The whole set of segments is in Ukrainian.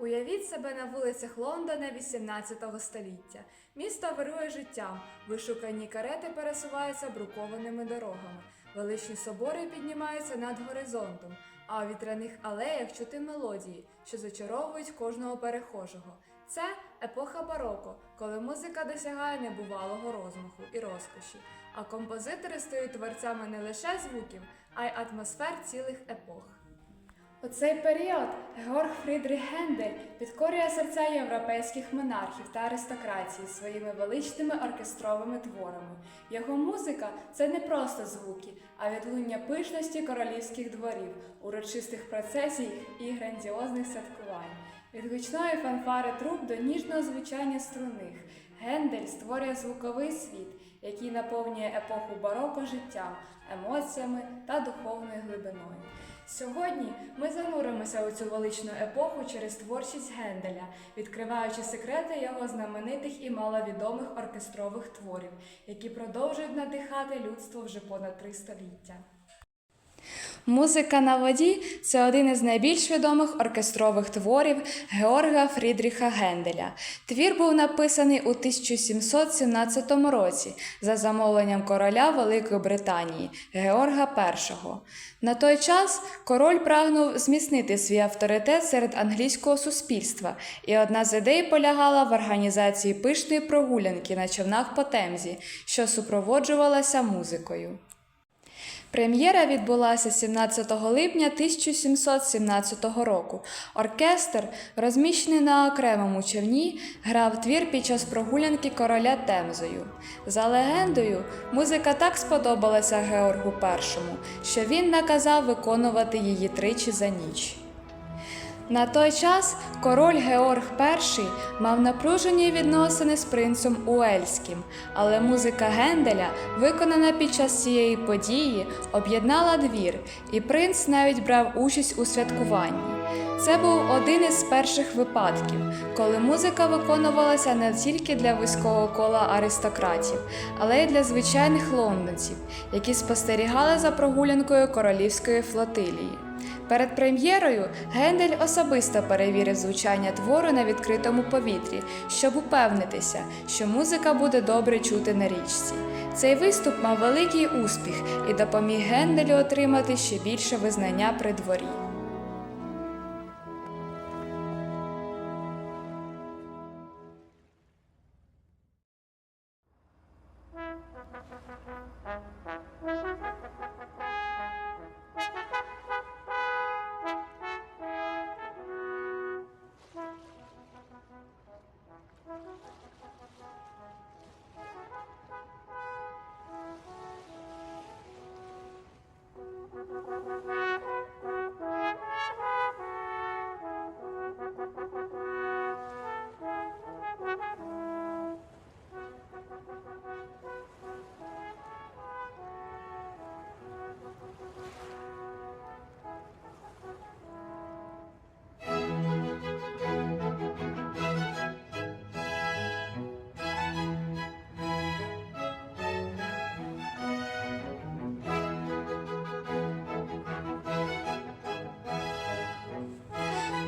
Уявіть себе на вулицях Лондона 18 століття. Місто вирує життям, вишукані карети пересуваються брукованими дорогами, величні собори піднімаються над горизонтом, а у вітряних алеях чути мелодії, що зачаровують кожного перехожого. Це епоха бароко, коли музика досягає небувалого розмаху і розкоші, а композитори стають творцями не лише звуків, а й атмосфер цілих епох. У цей період Георг Фрідріх Гендель підкорює серця європейських монархів та аристократії своїми величними оркестровими творами. Його музика це не просто звуки, а відлуння пишності королівських дворів, урочистих процесій і грандіозних святкувань. Від гучної фанфари труб до ніжного звучання струнних Гендель створює звуковий світ, який наповнює епоху бароко життям, емоціями та духовною глибиною. Сьогодні ми зануримося у цю величну епоху через творчість Генделя, відкриваючи секрети його знаменитих і маловідомих оркестрових творів, які продовжують надихати людство вже понад три століття. Музика на воді це один із найбільш відомих оркестрових творів Георга Фрідріха Генделя. Твір був написаний у 1717 році за замовленням короля Великої Британії Георга І. На той час король прагнув зміцнити свій авторитет серед англійського суспільства, і одна з ідей полягала в організації пишної прогулянки на човнах по Темзі, що супроводжувалася музикою. Прем'єра відбулася 17 липня 1717 року. Оркестр, розміщений на окремому човні, грав твір під час прогулянки короля Темзою. За легендою, музика так сподобалася Георгу І, що він наказав виконувати її тричі за ніч. На той час король Георг І мав напружені відносини з принцем Уельським, але музика Генделя, виконана під час цієї події, об'єднала двір, і принц навіть брав участь у святкуванні. Це був один із перших випадків, коли музика виконувалася не тільки для вузького кола аристократів, але й для звичайних лондонців, які спостерігали за прогулянкою королівської флотилії. Перед прем'єрою Гендель особисто перевірив звучання твору на відкритому повітрі, щоб упевнитися, що музика буде добре чути на річці. Цей виступ мав великий успіх і допоміг Генделю отримати ще більше визнання при дворі.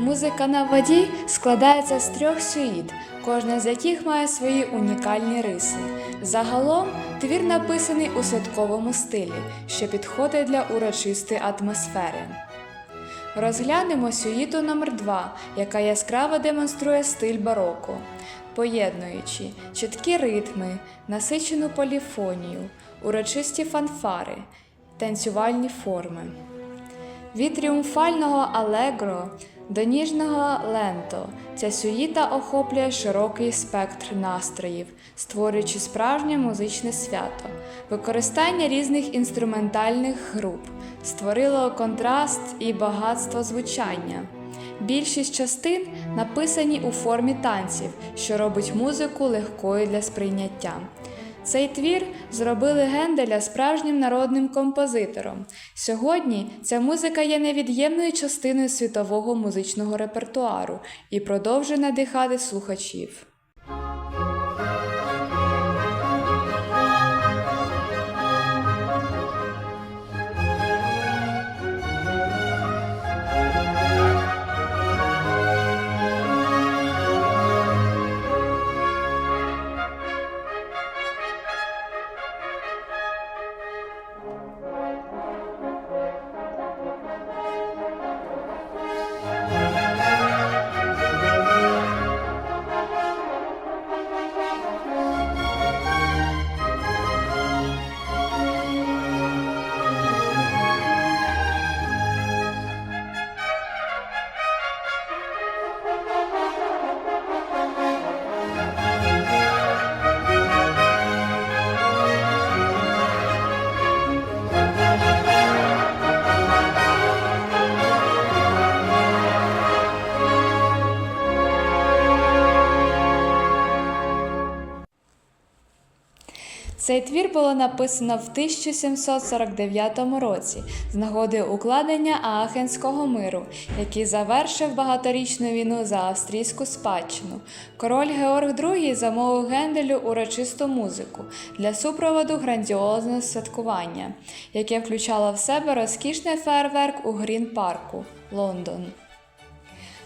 Музика на воді складається з трьох сюїт, кожна з яких має свої унікальні риси. Загалом твір написаний у святковому стилі, що підходить для урочистої атмосфери. Розглянемо сюїту номер 2 яка яскраво демонструє стиль бароко, поєднуючи чіткі ритми, насичену поліфонію, урочисті фанфари, танцювальні форми. Від тріумфального алегро до ніжного ленто ця сюїта охоплює широкий спектр настроїв, створюючи справжнє музичне свято. Використання різних інструментальних груп створило контраст і багатство звучання. Більшість частин написані у формі танців, що робить музику легкою для сприйняття. Цей твір зробили Генделя справжнім народним композитором. Сьогодні ця музика є невід'ємною частиною світового музичного репертуару і продовжує надихати слухачів. Цей твір було написано в 1749 році з нагоди укладення Аахенського миру, який завершив багаторічну війну за австрійську спадщину. Король Георг II замовив Генделю урочисту музику для супроводу грандіозного святкування, яке включало в себе розкішний фейерверк у Грін-парку, Лондон.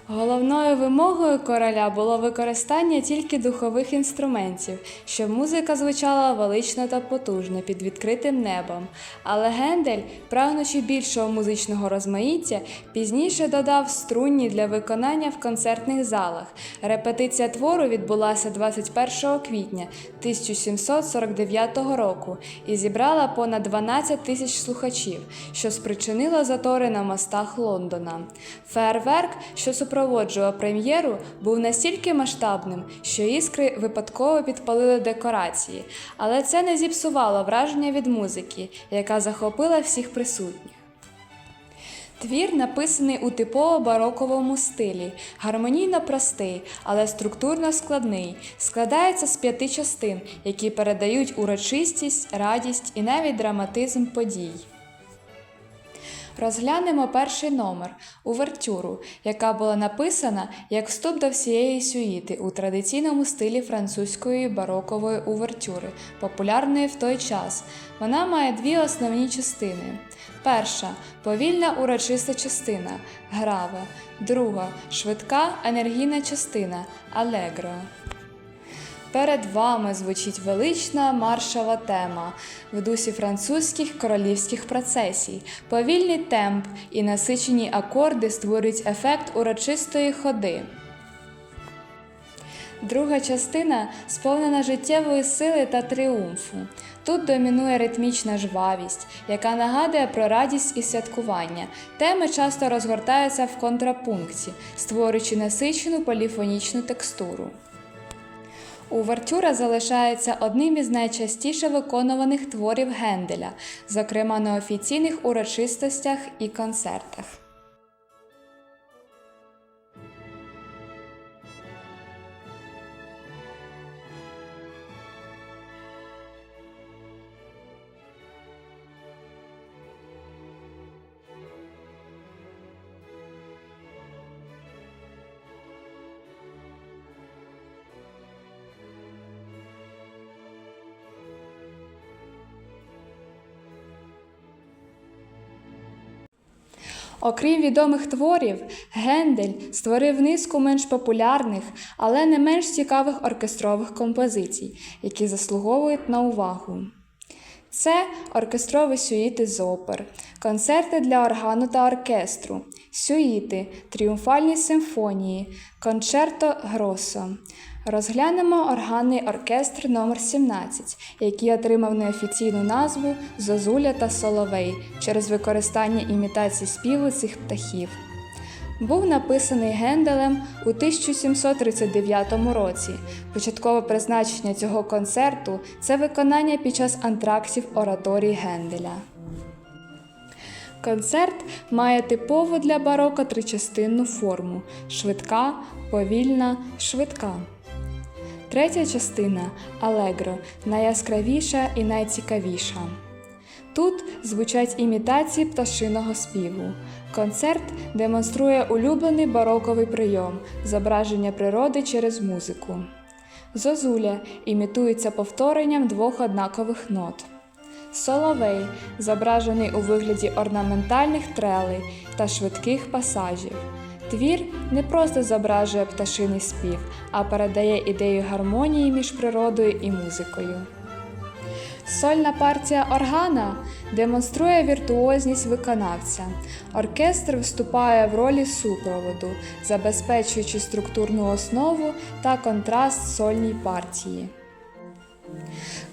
Головною вимогою короля було використання тільки духових інструментів, щоб музика звучала велично та потужно під відкритим небом. Але Гендель, прагнучи більшого музичного розмаїття, пізніше додав струнні для виконання в концертних залах. Репетиція твору відбулася 21 квітня 1749 року і зібрала понад 12 тисяч слухачів, що спричинило затори на мостах Лондона. Фейерверк, що супроводжував прем'єру, був настільки масштабним, що іскри випадково підпалили декорації, але це не зіпсувало враження від музики, яка захопила всіх присутніх. Твір написаний у типово бароковому стилі, гармонійно простий, але структурно складний. Складається з п'яти частин, які передають урочистість, радість і навіть драматизм подій. Розглянемо перший номер увертюру, яка була написана як вступ до всієї сюїти у традиційному стилі французької барокової увертюри, популярної в той час. Вона має дві основні частини. Перша повільна урочиста частина грава, друга швидка енергійна частина алегро. Перед вами звучить велична маршова тема в дусі французьких королівських процесій. Повільний темп і насичені акорди створюють ефект урочистої ходи. Друга частина сповнена життєвої сили та тріумфу. Тут домінує ритмічна жвавість, яка нагадує про радість і святкування. Теми часто розгортаються в контрапункті, створюючи насичену поліфонічну текстуру. Увертюра залишається одним із найчастіше виконуваних творів Генделя, зокрема на офіційних урочистостях і концертах. Окрім відомих творів, Гендель створив низку менш популярних, але не менш цікавих оркестрових композицій, які заслуговують на увагу. Це оркестрові сюїти з опер, концерти для органу та оркестру, сюїти, тріумфальні симфонії, концерто Гросо. Розглянемо органний оркестр номер 17 який отримав неофіційну назву Зозуля та Соловей через використання імітацій співу цих птахів. Був написаний Генделем у 1739 році. Початкове призначення цього концерту це виконання під час антрактів ораторії Генделя. Концерт має типову для бароко тричастинну форму: швидка, повільна, швидка. Третя частина алегро найяскравіша і найцікавіша. Тут звучать імітації пташиного співу. Концерт демонструє улюблений бароковий прийом зображення природи через музику. Зозуля імітується повторенням двох однакових нот. Соловей зображений у вигляді орнаментальних трелей та швидких пасажів. Твір не просто зображує пташиний спів, а передає ідею гармонії між природою і музикою. Сольна партія органа демонструє віртуозність виконавця. Оркестр виступає в ролі супроводу, забезпечуючи структурну основу та контраст сольній партії.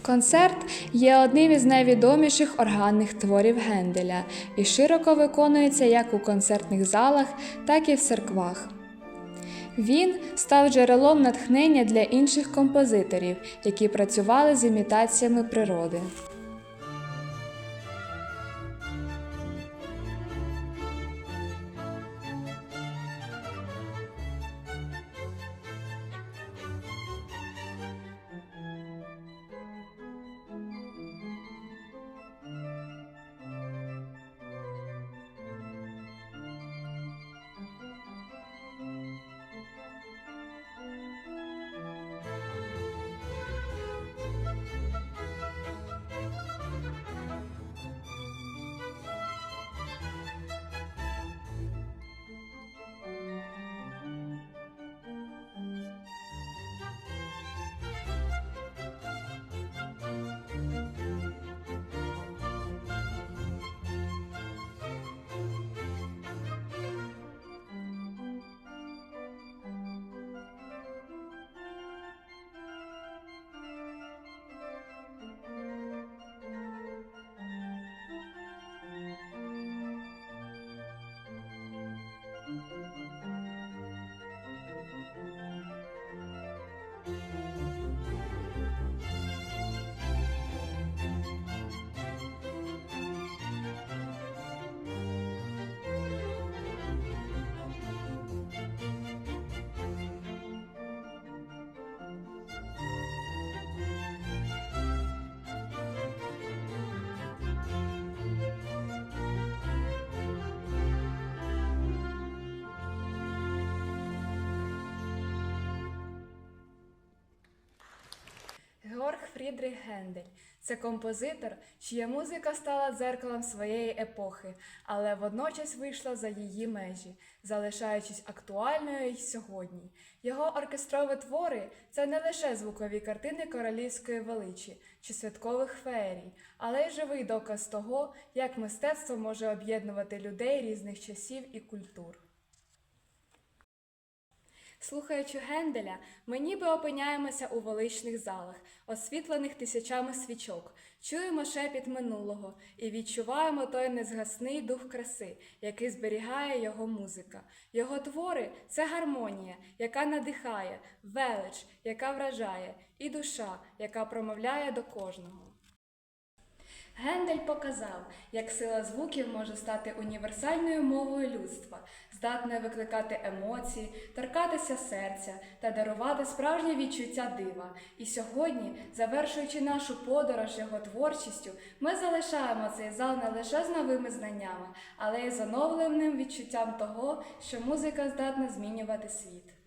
Концерт є одним із найвідоміших органних творів Генделя і широко виконується як у концертних залах, так і в церквах. Він став джерелом натхнення для інших композиторів, які працювали з імітаціями природи. Фрідріх Гендель це композитор, чия музика стала дзеркалом своєї епохи, але водночас вийшла за її межі, залишаючись актуальною й сьогодні. Його оркестрові твори це не лише звукові картини королівської величі чи святкових феєрій, але й живий доказ того, як мистецтво може об'єднувати людей різних часів і культур. Слухаючи Генделя, ми ніби опиняємося у величних залах, освітлених тисячами свічок, чуємо шепіт минулого і відчуваємо той незгасний дух краси, який зберігає його музика. Його твори це гармонія, яка надихає, велич, яка вражає, і душа, яка промовляє до кожного. Гендель показав, як сила звуків може стати універсальною мовою людства, здатною викликати емоції, торкатися серця та дарувати справжнє відчуття дива. І сьогодні, завершуючи нашу подорож його творчістю, ми залишаємо цей зал не лише з новими знаннями, але й з оновленим відчуттям того, що музика здатна змінювати світ.